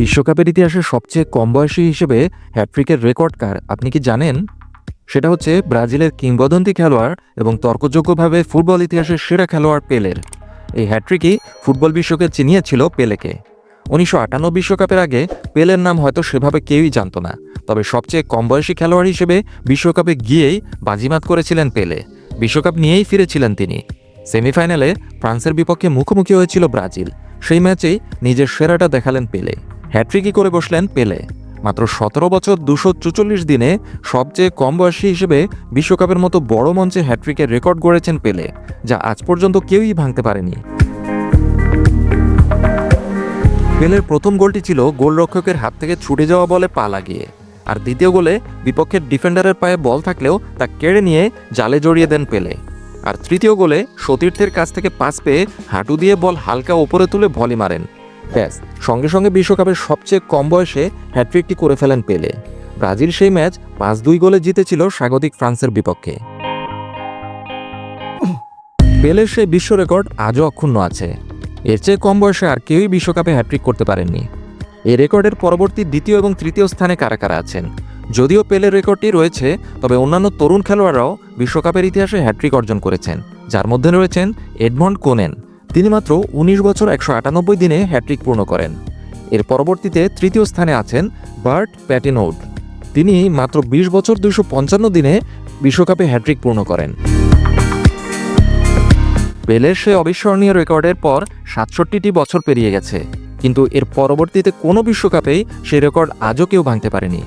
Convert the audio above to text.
বিশ্বকাপের ইতিহাসে সবচেয়ে কম বয়সী হিসেবে হ্যাট্রিকের রেকর্ড কার, আপনি কি জানেন? সেটা হচ্ছে ব্রাজিলের কিংবদন্তি খেলোয়াড় এবং তর্কযোগ্যভাবে ফুটবল ইতিহাসের সেরা খেলোয়াড় পেলের। এই হ্যাট্রিকই ফুটবল বিশ্বকে চিনিয়েছিল পেলেকে। উনিশশো আটান্ন বিশ্বকাপের আগে পেলের নাম হয়তো সেভাবে কেউই জানতো না, তবে সবচেয়ে কম বয়সী খেলোয়াড় হিসেবে বিশ্বকাপে গিয়েই বাজিমাত করেছিলেন পেলে। বিশ্বকাপ নিয়েই ফিরেছিলেন তিনি। সেমিফাইনালে ফ্রান্সের বিপক্ষে মুখোমুখি হয়েছিল ব্রাজিল। সেই ম্যাচেই নিজের সেরাটা দেখালেন পেলে। হ্যাট্রিকই করে বসলেন পেলে। মাত্র সতেরো বছর দুশো চুচল্লিশ দিনে সবচেয়ে কম বয়সী হিসেবে বিশ্বকাপের মতো বড় মঞ্চে হ্যাট্রিকের রেকর্ড গড়েছেন পেলে, যা আজ পর্যন্ত কেউই ভাঙতে পারেনি। পেলের প্রথম গোলটি ছিল গোলরক্ষকের হাত থেকে ছুটে যাওয়া বলে পা লাগিয়ে, আর দ্বিতীয় গোলে বিপক্ষের ডিফেন্ডারের পায়ে বল থাকলেও তা কেড়ে নিয়ে জালে জড়িয়ে দেন পেলে। আর তৃতীয় গোলে সতীর্থের কাছ থেকে পাস পেয়ে হাঁটু দিয়ে বল হালকা ওপরে তুলে ভলি মারেন। ব্যাস, সঙ্গে সঙ্গে বিশ্বকাপের সবচেয়ে কম বয়সে হ্যাট্রিকটি করে ফেলেন পেলে। ব্রাজিল সেই ম্যাচ পাঁচ দুই গোলে জিতেছিল স্বাগতিক ফ্রান্সের বিপক্ষে। পেলের সেই বিশ্ব রেকর্ড আজও অক্ষুণ্ণ আছে। এর চেয়ে কম বয়সে আর কেউই বিশ্বকাপে হ্যাট্রিক করতে পারেননি। এই রেকর্ডের পরবর্তী দ্বিতীয় এবং তৃতীয় স্থানে কারা কারা আছেন? যদিও পেলের রেকর্ডটি রয়েছে, তবে অন্যান্য তরুণ খেলোয়াড়রাও বিশ্বকাপের ইতিহাসে হ্যাট্রিক অর্জন করেছেন, যার মধ্যে রয়েছেন এডমন্ড কোনেন। তিনি মাত্র উনিশ বছর একশো আটানব্বই দিনে হ্যাট্রিক পূর্ণ করেন। এর পরবর্তীতে তৃতীয় স্থানে আছেন বার্ট প্যাটিনৌড। তিনি মাত্র বিশ বছর দুইশো পঞ্চান্ন দিনে বিশ্বকাপে হ্যাট্রিক পূর্ণ করেন। পেলের সে অবিস্মরণীয় রেকর্ডের পর সাতষট্টিটি বছর পেরিয়ে গেছে। কিন্তু এর পরবর্তীতে কোনো বিশ্বকাপেই সেই রেকর্ড আজও কেউ ভাঙতে পারেনি।